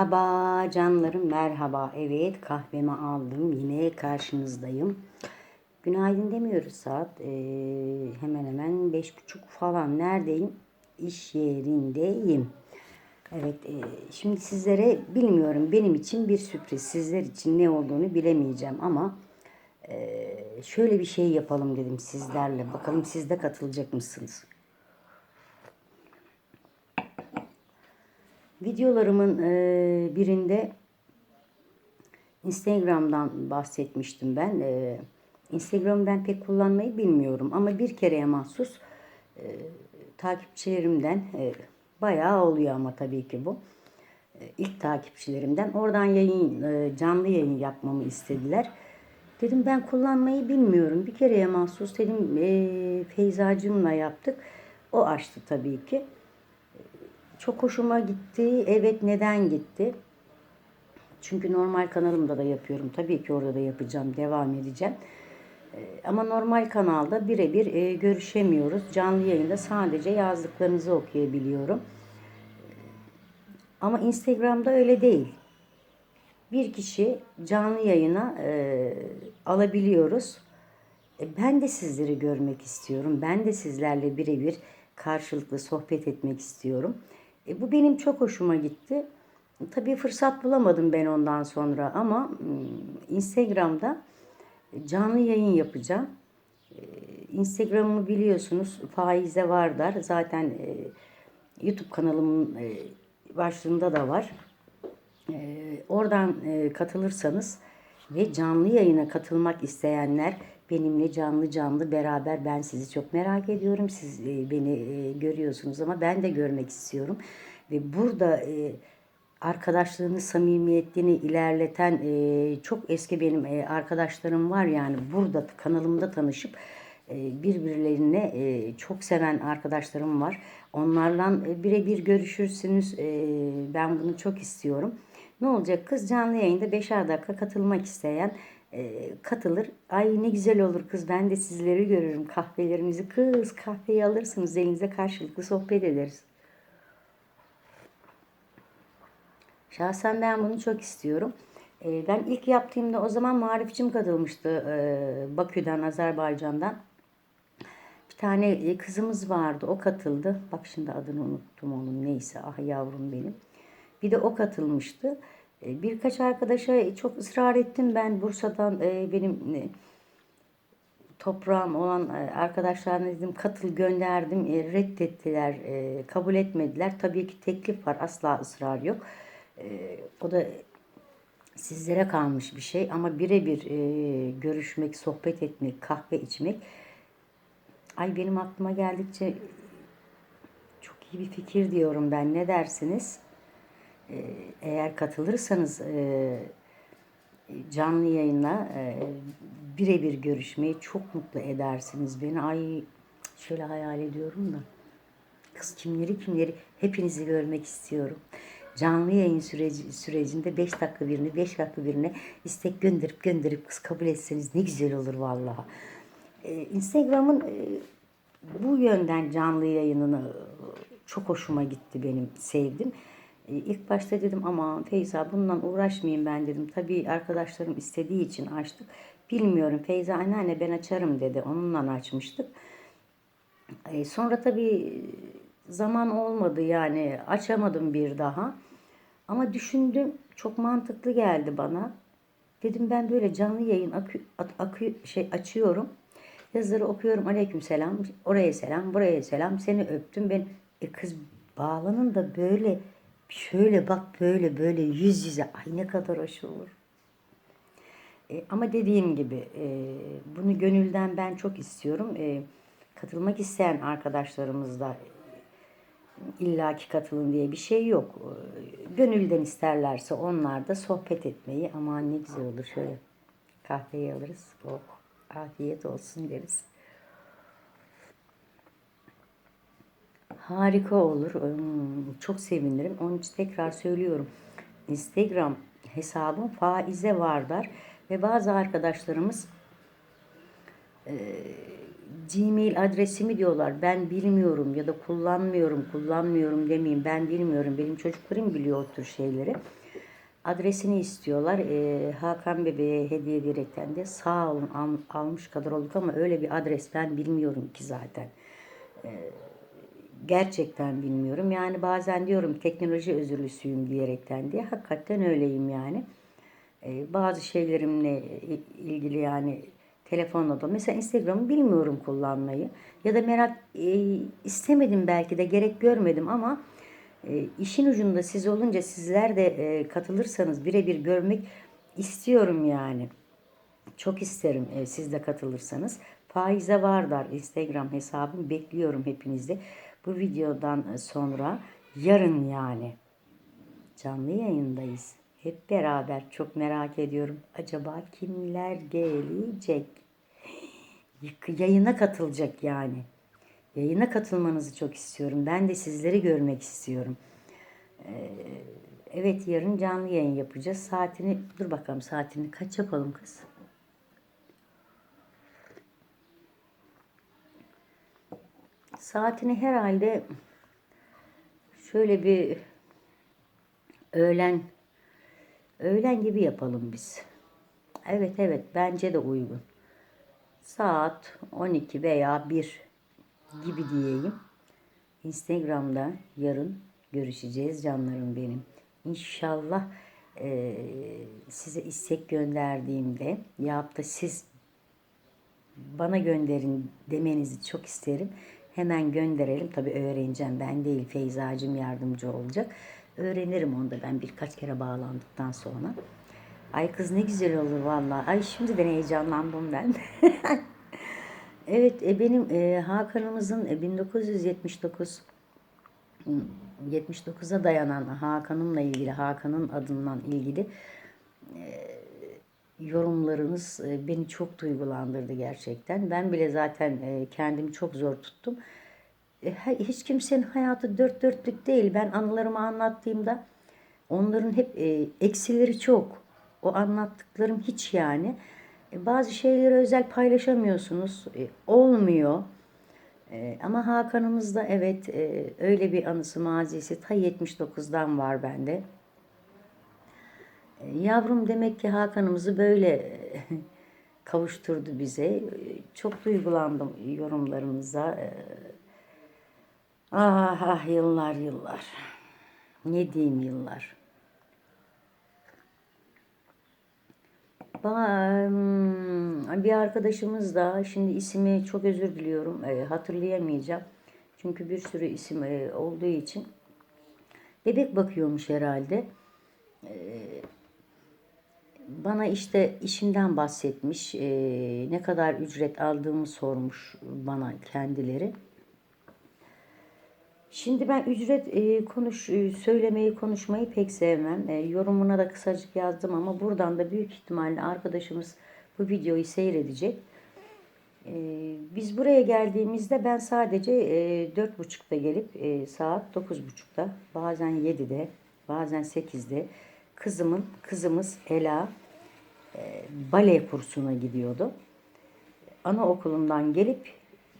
Merhaba canlarım merhaba. Evet kahvemi aldım yine karşınızdayım. Günaydın demiyoruz saat. Ee, hemen hemen beş buçuk falan. Neredeyim? İş yerindeyim. Evet e, şimdi sizlere bilmiyorum benim için bir sürpriz. Sizler için ne olduğunu bilemeyeceğim ama e, şöyle bir şey yapalım dedim sizlerle. Bakalım siz de katılacak mısınız? Videolarımın birinde Instagram'dan bahsetmiştim ben. Instagram'ı ben pek kullanmayı bilmiyorum ama bir kereye mahsus takipçilerimden bayağı oluyor ama tabii ki bu. İlk takipçilerimden oradan yayın canlı yayın yapmamı istediler. Dedim ben kullanmayı bilmiyorum. Bir kereye mahsus dedim e, Feyzacığımla yaptık. O açtı tabii ki. Çok hoşuma gitti. Evet neden gitti? Çünkü normal kanalımda da yapıyorum. Tabii ki orada da yapacağım. Devam edeceğim. Ee, Ama normal kanalda birebir e, görüşemiyoruz. Canlı yayında sadece yazdıklarınızı okuyabiliyorum. Ama Instagram'da öyle değil. Bir kişi canlı yayına e, alabiliyoruz. E, Ben de sizleri görmek istiyorum. Ben de sizlerle birebir karşılıklı sohbet etmek istiyorum. E, bu benim çok hoşuma gitti. Tabii fırsat bulamadım ben ondan sonra ama mm, Instagram'da canlı yayın yapacağım. E, Instagram'ımı biliyorsunuz Faize Vardar. Zaten e, YouTube kanalımın e, başlığında da var. E, oradan e, katılırsanız ve canlı yayına katılmak isteyenler benimle canlı canlı beraber ben sizi çok merak ediyorum. Siz e, beni e, görüyorsunuz ama ben de görmek istiyorum. Ve burada e, arkadaşlığını, samimiyetini ilerleten e, çok eski benim e, arkadaşlarım var. Yani burada kanalımda tanışıp e, birbirlerine e, çok seven arkadaşlarım var. Onlarla e, birebir görüşürsünüz. E, ben bunu çok istiyorum. Ne olacak kız canlı yayında beşer dakika katılmak isteyen e, katılır. Ay ne güzel olur kız ben de sizleri görürüm. Kahvelerimizi kız kahveyi alırsınız elinize karşılıklı sohbet ederiz. Şahsen ben bunu çok istiyorum. E, ben ilk yaptığımda o zaman Marifçim katılmıştı e, Bakü'den, Azerbaycan'dan. Bir tane e, kızımız vardı. O katıldı. Bak şimdi adını unuttum onun. Neyse. Ah yavrum benim. Bir de o katılmıştı. E, Birkaç arkadaşa çok ısrar ettim. Ben Bursa'dan e, benim e, toprağım olan e, arkadaşlarına dedim katıl gönderdim. E, reddettiler e, kabul etmediler. Tabii ki teklif var asla ısrar yok. E, o da sizlere kalmış bir şey. Ama birebir e, görüşmek sohbet etmek kahve içmek ay benim aklıma geldikçe çok iyi bir fikir diyorum ben. Ne dersiniz? E, eğer katılırsanız e, canlı yayına e, birebir görüşmeyi çok mutlu edersiniz beni. Ay şöyle hayal ediyorum da. Kız kimleri kimleri hepinizi görmek istiyorum. Canlı yayın süreci, sürecinde 5 dakika birini 5 dakika birine istek gönderip gönderip kız kabul etseniz ne güzel olur vallahi. Ee, Instagram'ın e, bu yönden canlı yayınını e, çok hoşuma gitti benim sevdim. E, İlk başta dedim ama Feyza bundan uğraşmayayım ben dedim. Tabii arkadaşlarım istediği için açtık. Bilmiyorum Feyza anneanne ben açarım dedi. Onunla açmıştık. E, sonra tabii zaman olmadı yani açamadım bir daha. Ama düşündüm çok mantıklı geldi bana. Dedim ben böyle canlı yayın akü, akü, şey açıyorum. Yazıları okuyorum. Aleyküm selam. Oraya selam. Buraya selam. Seni öptüm. Ben e kız bağlanın da böyle şöyle bak böyle böyle yüz yüze. Ay ne kadar hoş olur. E, ama dediğim gibi e, bunu gönülden ben çok istiyorum. E, katılmak isteyen arkadaşlarımız da illaki katılın diye bir şey yok. E, Gönülden isterlerse onlar da sohbet etmeyi aman ne güzel olur şöyle kahveyi alırız. Oh, afiyet olsun deriz. Harika olur. Hmm, Çok sevinirim. Onun için tekrar söylüyorum. Instagram hesabım faize vardar ve bazı arkadaşlarımız e, Gmail adresimi diyorlar. Ben bilmiyorum ya da kullanmıyorum, kullanmıyorum demeyeyim. Ben bilmiyorum. Benim çocuklarım biliyor o tür şeyleri. adresini istiyorlar. Ee, Hakan Bebe'ye hediye ederekten de sağ olun al- almış kadar olduk ama öyle bir adres ben bilmiyorum ki zaten. Gerçekten bilmiyorum. Yani bazen diyorum teknoloji özürlüsüyüm diyerekten diye. Hakikaten öyleyim yani. Ee, bazı şeylerimle ilgili yani telefonla da mesela Instagram'ı bilmiyorum kullanmayı ya da merak e, istemedim belki de gerek görmedim ama e, işin ucunda siz olunca sizler de e, katılırsanız birebir görmek istiyorum yani. Çok isterim e, siz de katılırsanız. Faize Vardar Instagram hesabım bekliyorum hepinizi. Bu videodan sonra yarın yani canlı yayındayız. Hep beraber çok merak ediyorum. Acaba kimler gelecek? Yayına katılacak yani. Yayına katılmanızı çok istiyorum. Ben de sizleri görmek istiyorum. Ee, evet yarın canlı yayın yapacağız. Saatini dur bakalım saatini kaç yapalım kız? Saatini herhalde şöyle bir öğlen öğlen gibi yapalım biz. Evet evet bence de uygun. Saat 12 veya 1 gibi diyeyim. Instagram'da yarın görüşeceğiz canlarım benim. İnşallah eee, size istek gönderdiğimde ya da siz bana gönderin demenizi çok isterim. Hemen gönderelim. Tabii öğreneceğim. Ben değil Feyzacığım yardımcı olacak. Öğrenirim onu da ben birkaç kere bağlandıktan sonra. Ay kız ne güzel olur vallahi. Ay şimdiden heyecanlandım ben. evet e, benim e, Hakan'ımızın e, 1979 79'a dayanan Hakan'ımla ilgili, Hakan'ın adından ilgili yorumlarınız e, beni çok duygulandırdı gerçekten. Ben bile zaten e, kendimi çok zor tuttum. E, Hiç kimsenin hayatı dört dörtlük değil. Ben anılarımı anlattığımda onların hep eksileri çok. O anlattıklarım hiç yani. Bazı şeyleri özel paylaşamıyorsunuz. Olmuyor. Ama Hakan'ımızda evet e, öyle bir anısı mazisi ta 79'dan var bende. E, Yavrum demek ki Hakan'ımızı böyle kavuşturdu bize. E, Çok duygulandım yorumlarınıza. E, Ah ah yıllar yıllar. Ne diyeyim yıllar. Hmm, Bir arkadaşımız da şimdi ismi çok özür diliyorum e, hatırlayamayacağım. Çünkü bir sürü isim e, olduğu için bebek bakıyormuş herhalde. Bana işte işimden bahsetmiş. e, ne kadar ücret aldığımı sormuş bana kendileri. Şimdi ben ücret e, konuş e, söylemeyi konuşmayı pek sevmem. E, yorumuna da kısacık yazdım ama buradan da büyük ihtimalle arkadaşımız bu videoyu seyredecek. E, biz buraya geldiğimizde ben sadece e, dört buçukta gelip e, saat dokuz buçukta bazen yedide bazen sekizde kızımın kızımız Ela e, bale kursuna gidiyordu anaokulundan gelip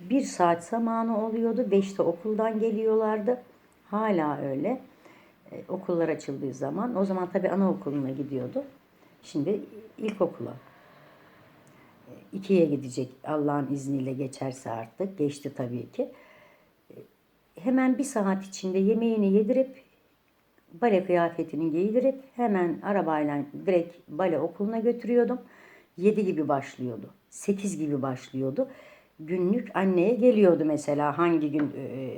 bir saat zamanı oluyordu. Beşte okuldan geliyorlardı. Hala öyle. E, okullar açıldığı zaman. O zaman tabii anaokuluna gidiyordu. Şimdi ilkokula. E, ikiye gidecek Allah'ın izniyle geçerse artık. Geçti tabii ki. E, hemen bir saat içinde yemeğini yedirip bale kıyafetini giydirip hemen arabayla direkt bale okuluna götürüyordum. 7 gibi başlıyordu. 8 gibi başlıyordu. Günlük anneye geliyordu mesela hangi gün e,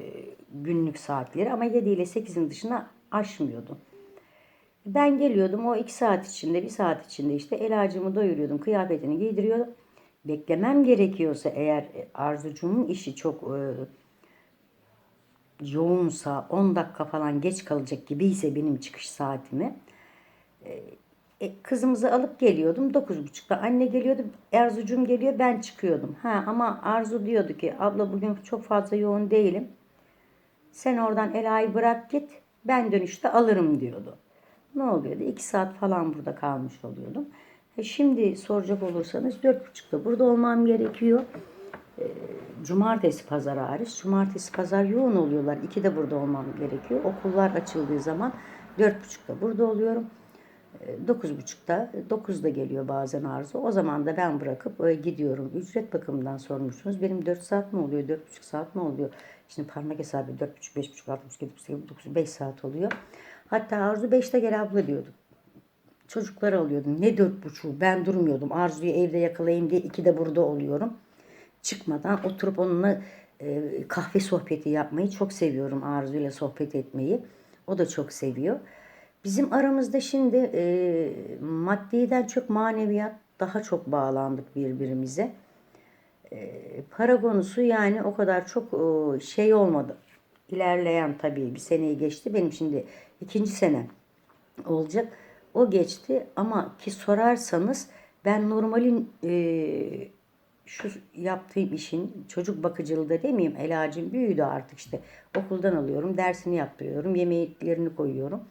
günlük saatleri ama 7 ile 8'in dışına aşmıyordu. Ben geliyordum o 2 saat içinde, 1 saat içinde işte Elacığımı doyuruyordum, kıyafetini giydiriyordum. Beklemem gerekiyorsa eğer e, Arzucuğumun işi çok e, yoğunsa 10 dakika falan geç kalacak gibiyse benim çıkış saatimi e, kızımızı alıp geliyordum 9.30'da anne geliyordu Erzucuğum geliyor ben çıkıyordum. Ha ama Arzu diyordu ki abla bugün çok fazla yoğun değilim. Sen oradan Ela'yı bırak git ben dönüşte alırım diyordu. Ne oluyordu? 2 saat falan burada kalmış oluyordum. E şimdi soracak olursanız 4.30'da burada olmam gerekiyor. Cumartesi pazar hariç. Cumartesi pazar yoğun oluyorlar. İki de burada olmam gerekiyor. Okullar açıldığı zaman dört buçukta burada oluyorum. 9.30'da 9'da geliyor bazen arzu. O zaman da ben bırakıp e, gidiyorum. Ücret bakımından sormuşsunuz. Benim 4 saat mi oluyor? 4,5 saat mi oluyor? Şimdi parmak hesabı 4,5, 5,5, 6,5, 7,5, 8, 9, 5 saat oluyor. Hatta Arzu 5'te gel abla diyordu. Çocukları alıyordum. Ne 4,5 ben durmuyordum. Arzu'yu evde yakalayayım diye 2'de burada oluyorum. Çıkmadan oturup onunla e, kahve sohbeti yapmayı çok seviyorum. Arzu'yla sohbet etmeyi. O da çok seviyor. Bizim aramızda şimdi e, maddiden çok maneviyat daha çok bağlandık birbirimize. E, para konusu yani o kadar çok e, şey olmadı. İlerleyen tabii bir seneyi geçti. Benim şimdi ikinci senem olacak. O geçti ama ki sorarsanız ben normalin e, şu yaptığım işin çocuk bakıcılığı da demeyeyim Elacığım büyüdü artık işte okuldan alıyorum dersini yaptırıyorum yemeklerini koyuyorum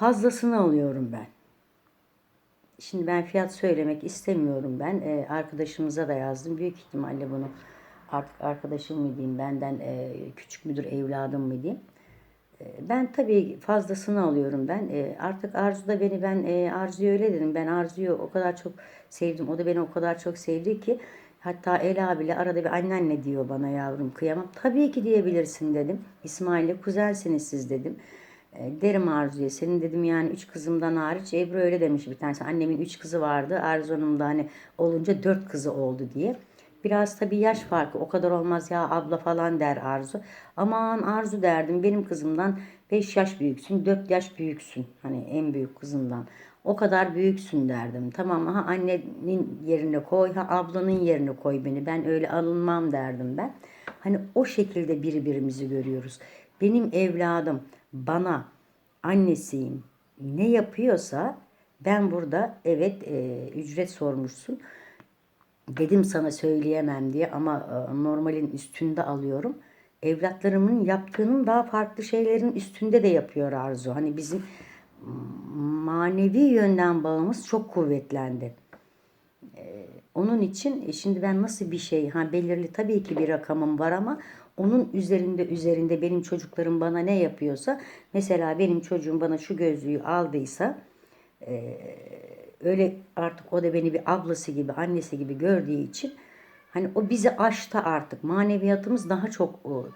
fazlasını alıyorum ben. Şimdi ben fiyat söylemek istemiyorum ben. Ee, arkadaşımıza da yazdım. Büyük ihtimalle bunu artık arkadaşım mı diyeyim, benden e, küçük müdür evladım mı diyeyim. Ee, ben tabii fazlasını alıyorum ben. Ee, artık Arzu da beni ben e, Arzu'yu öyle dedim. Ben Arzu'yu o kadar çok sevdim. O da beni o kadar çok sevdi ki hatta Ela bile arada bir anneanne diyor bana yavrum kıyamam. Tabii ki diyebilirsin dedim. İsmail'le kuzensiniz siz dedim. E, derim Arzu'ya. Senin dedim yani üç kızımdan hariç Ebru öyle demiş bir tanesi. Annemin üç kızı vardı. Arzu Hanım da hani olunca dört kızı oldu diye. Biraz tabii yaş farkı o kadar olmaz ya abla falan der Arzu. Aman Arzu derdim benim kızımdan 5 yaş büyüksün 4 yaş büyüksün. Hani en büyük kızımdan. O kadar büyüksün derdim. Tamam ha annenin yerine koy ha ablanın yerine koy beni. Ben öyle alınmam derdim ben. Hani o şekilde birbirimizi görüyoruz. Benim evladım bana annesiyim ne yapıyorsa ben burada evet e, ücret sormuşsun dedim sana söyleyemem diye ama e, normalin üstünde alıyorum. Evlatlarımın yaptığının daha farklı şeylerin üstünde de yapıyor Arzu. Hani bizim manevi yönden bağımız çok kuvvetlendi. Ee, onun için e, şimdi ben nasıl bir şey, ha belirli tabii ki bir rakamım var ama onun üzerinde üzerinde benim çocuklarım bana ne yapıyorsa mesela benim çocuğum bana şu gözlüğü aldıysa e, öyle artık o da beni bir ablası gibi annesi gibi gördüğü için hani o bizi aştı artık maneviyatımız daha çok o,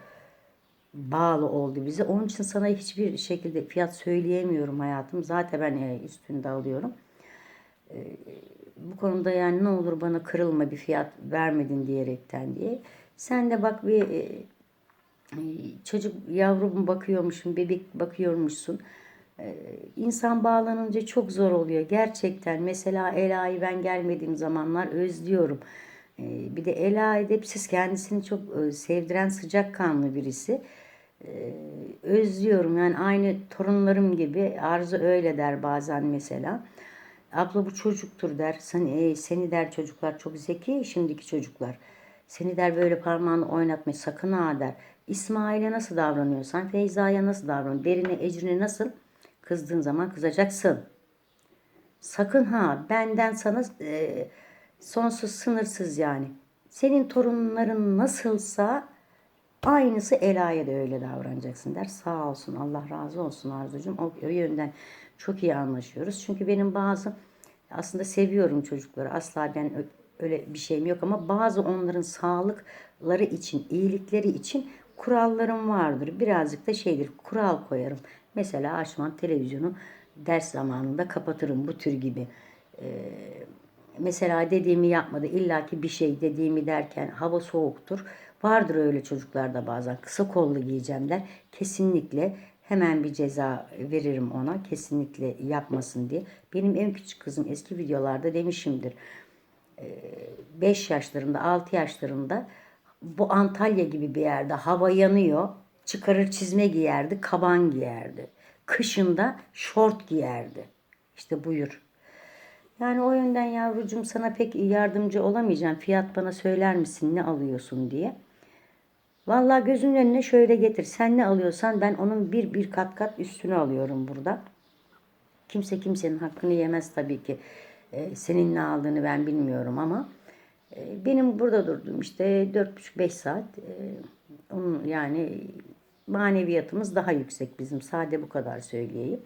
bağlı oldu bize. Onun için sana hiçbir şekilde fiyat söyleyemiyorum hayatım. Zaten ben e, üstünde alıyorum. E, bu konuda yani ne olur bana kırılma bir fiyat vermedin diyerekten diye. Sen de bak bir e, çocuk yavrum bakıyormuşsun, bebek bakıyormuşsun. İnsan bağlanınca çok zor oluyor gerçekten. Mesela Ela'yı ben gelmediğim zamanlar özlüyorum. Bir de Ela edepsiz kendisini çok sevdiren sıcakkanlı birisi. Özlüyorum yani aynı torunlarım gibi Arzu öyle der bazen mesela. Abla bu çocuktur der. Seni, seni der çocuklar çok zeki şimdiki çocuklar. Seni der böyle parmağını oynatmayı sakın ha der. İsmail'e nasıl davranıyorsan Feyza'ya nasıl davran? Derine Ecrin'e nasıl? Kızdığın zaman kızacaksın. Sakın ha benden sana e, sonsuz sınırsız yani. Senin torunların nasılsa aynısı Ela'ya da öyle davranacaksın der. Sağ olsun Allah razı olsun Arzucuğum. O, o yönden çok iyi anlaşıyoruz. Çünkü benim bazı aslında seviyorum çocukları. Asla ben öyle bir şeyim yok ama bazı onların sağlıkları için, iyilikleri için kurallarım vardır. Birazcık da şeydir, kural koyarım. Mesela açmam televizyonu ders zamanında kapatırım bu tür gibi. Ee, mesela dediğimi yapmadı. illaki bir şey dediğimi derken hava soğuktur. Vardır öyle çocuklarda bazen. Kısa kollu giyeceğim der. Kesinlikle hemen bir ceza veririm ona. Kesinlikle yapmasın diye. Benim en küçük kızım eski videolarda demişimdir. 5 yaşlarında, 6 yaşlarında bu Antalya gibi bir yerde hava yanıyor. Çıkarır çizme giyerdi, kaban giyerdi. Kışında şort giyerdi. İşte buyur. Yani o yönden yavrucum sana pek yardımcı olamayacağım. Fiyat bana söyler misin ne alıyorsun diye. Vallahi gözünün önüne şöyle getir. Sen ne alıyorsan ben onun bir bir kat kat üstünü alıyorum burada. Kimse kimsenin hakkını yemez tabii ki. Ee, senin ne aldığını ben bilmiyorum ama benim burada durduğum işte 4,5-5 saat. E, onun yani maneviyatımız daha yüksek bizim. Sade bu kadar söyleyeyim.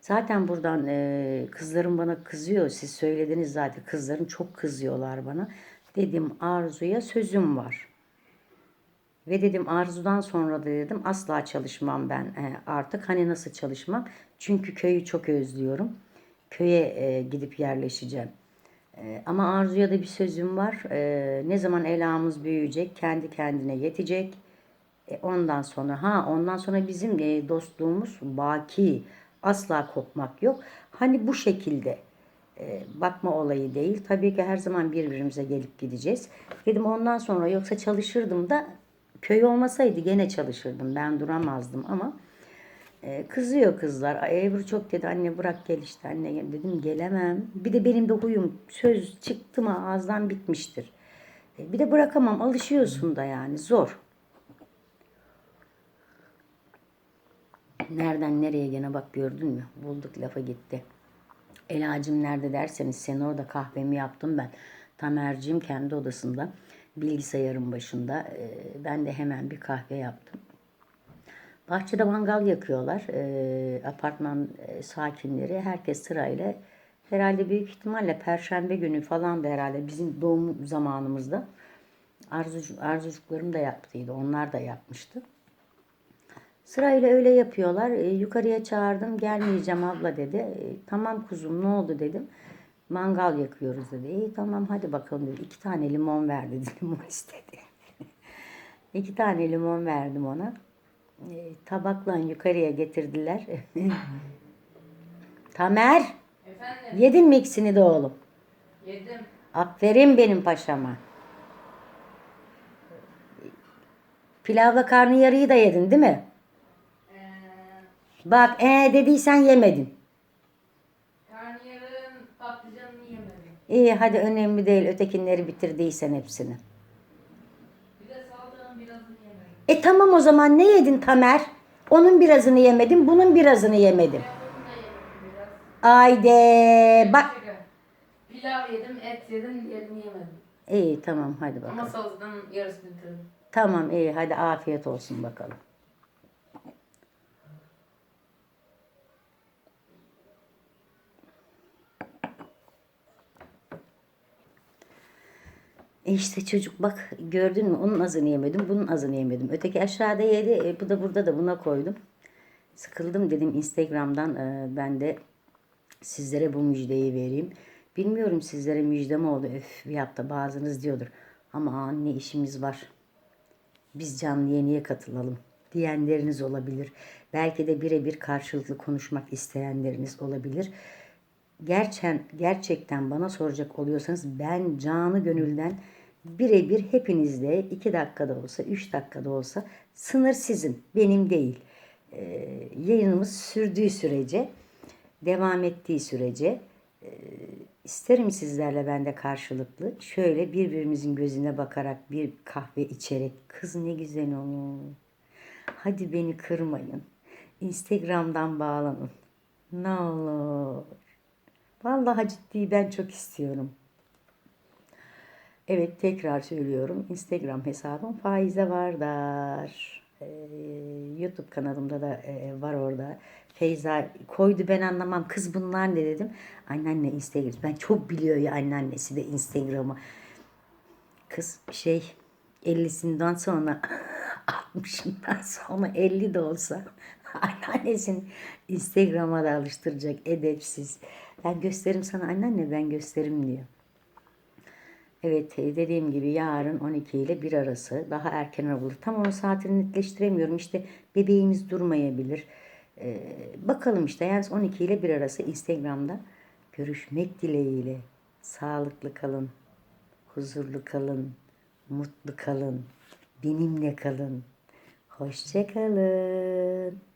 Zaten buradan e, kızlarım bana kızıyor. Siz söylediniz zaten kızlarım çok kızıyorlar bana. Dedim Arzu'ya sözüm var. Ve dedim Arzu'dan sonra da dedim asla çalışmam ben e, artık. Hani nasıl çalışmam? Çünkü köyü çok özlüyorum. Köye e, gidip yerleşeceğim. E, ama Arzu'ya da bir sözüm var. E, ne zaman Ela'mız büyüyecek, kendi kendine yetecek. E, ondan sonra ha ondan sonra bizim e, dostluğumuz baki. Asla kopmak yok. Hani bu şekilde e, bakma olayı değil. Tabii ki her zaman birbirimize gelip gideceğiz. Dedim ondan sonra yoksa çalışırdım da köy olmasaydı gene çalışırdım. Ben duramazdım ama e, kızıyor kızlar. Ebru çok dedi anne bırak gel işte anne gel." dedim gelemem. Bir de benim de huyum söz çıktı mı ağızdan bitmiştir. E, bir de bırakamam alışıyorsun da yani zor. Nereden nereye gene bak gördün mü? Bulduk lafa gitti. Elacım nerede derseniz sen orada kahvemi yaptım ben. Tamerciğim kendi odasında bilgisayarın başında. Ee, ben de hemen bir kahve yaptım. Bahçede mangal yakıyorlar. Ee, apartman e, sakinleri herkes sırayla herhalde büyük ihtimalle perşembe günü falan da herhalde bizim doğum zamanımızda Arzu, arzucuklarım da yaptıydı. Onlar da yapmıştı. Sırayla öyle yapıyorlar. E, yukarıya çağırdım. Gelmeyeceğim abla dedi. E, tamam kuzum ne oldu dedim. Mangal yakıyoruz dedi. İyi tamam hadi bakalım dedi. İki tane limon ver dedi. Limon istedi. İki tane limon verdim ona. E, tabakla yukarıya getirdiler. Tamer Efendim yedin mi ikisini de oğlum? yedim. Aferin benim paşama. Pilavla karnıyarıyı da yedin değil mi? Ee, Bak ee dediysen yemedin. karnıyarın patlıcanını yemedim. İyi hadi önemli değil ötekinleri bitirdiysen hepsini. Bir de salatanın birazını yemedim. E tamam o zaman ne yedin Tamer? Onun birazını yemedim, bunun birazını yemedim. Ayde bak. Pilav yedim, et yedim, diğerini yemedim. İyi tamam hadi Ama bakalım. salatanın yarısını bitirdim. Tamam iyi hadi afiyet olsun bakalım. E işte çocuk bak gördün mü onun azını yemedim bunun azını yemedim. Öteki aşağıda yedi e, bu da burada da buna koydum. Sıkıldım dedim Instagram'dan e, ben de sizlere bu müjdeyi vereyim. Bilmiyorum sizlere müjde mi oldu öf bir hafta bazınız diyordur. Ama ne işimiz var biz canlıya niye katılalım diyenleriniz olabilir. Belki de birebir karşılıklı konuşmak isteyenleriniz olabilir. Gerçekten, gerçekten bana soracak oluyorsanız ben canı gönülden birebir hepinizle iki dakikada olsa, üç dakikada olsa sınır sizin, benim değil. Ee, yayınımız sürdüğü sürece, devam ettiği sürece e, isterim sizlerle ben de karşılıklı şöyle birbirimizin gözüne bakarak bir kahve içerek kız ne güzel olur. Hadi beni kırmayın. Instagram'dan bağlanın. Ne olur. Vallahi ciddi ben çok istiyorum. Evet tekrar söylüyorum. Instagram hesabım Faize Vardar. Ee, YouTube kanalımda da e, var orada. Feyza koydu ben anlamam. Kız bunlar ne dedim. Anneanne Instagram. Ben çok biliyor ya anneannesi de Instagram'ı. Kız şey 50'sinden sonra 60'ından sonra 50 de olsa anneannesini Instagram'a da alıştıracak edepsiz. Ben gösteririm sana anneanne ben gösteririm diyor. Evet e, dediğim gibi yarın 12 ile 1 arası daha erken olur. Tam onun saatini netleştiremiyorum. İşte bebeğimiz durmayabilir. Ee, bakalım işte yani 12 ile 1 arası Instagram'da görüşmek dileğiyle. Sağlıklı kalın, huzurlu kalın, mutlu kalın, benimle kalın. Hoşça kalın.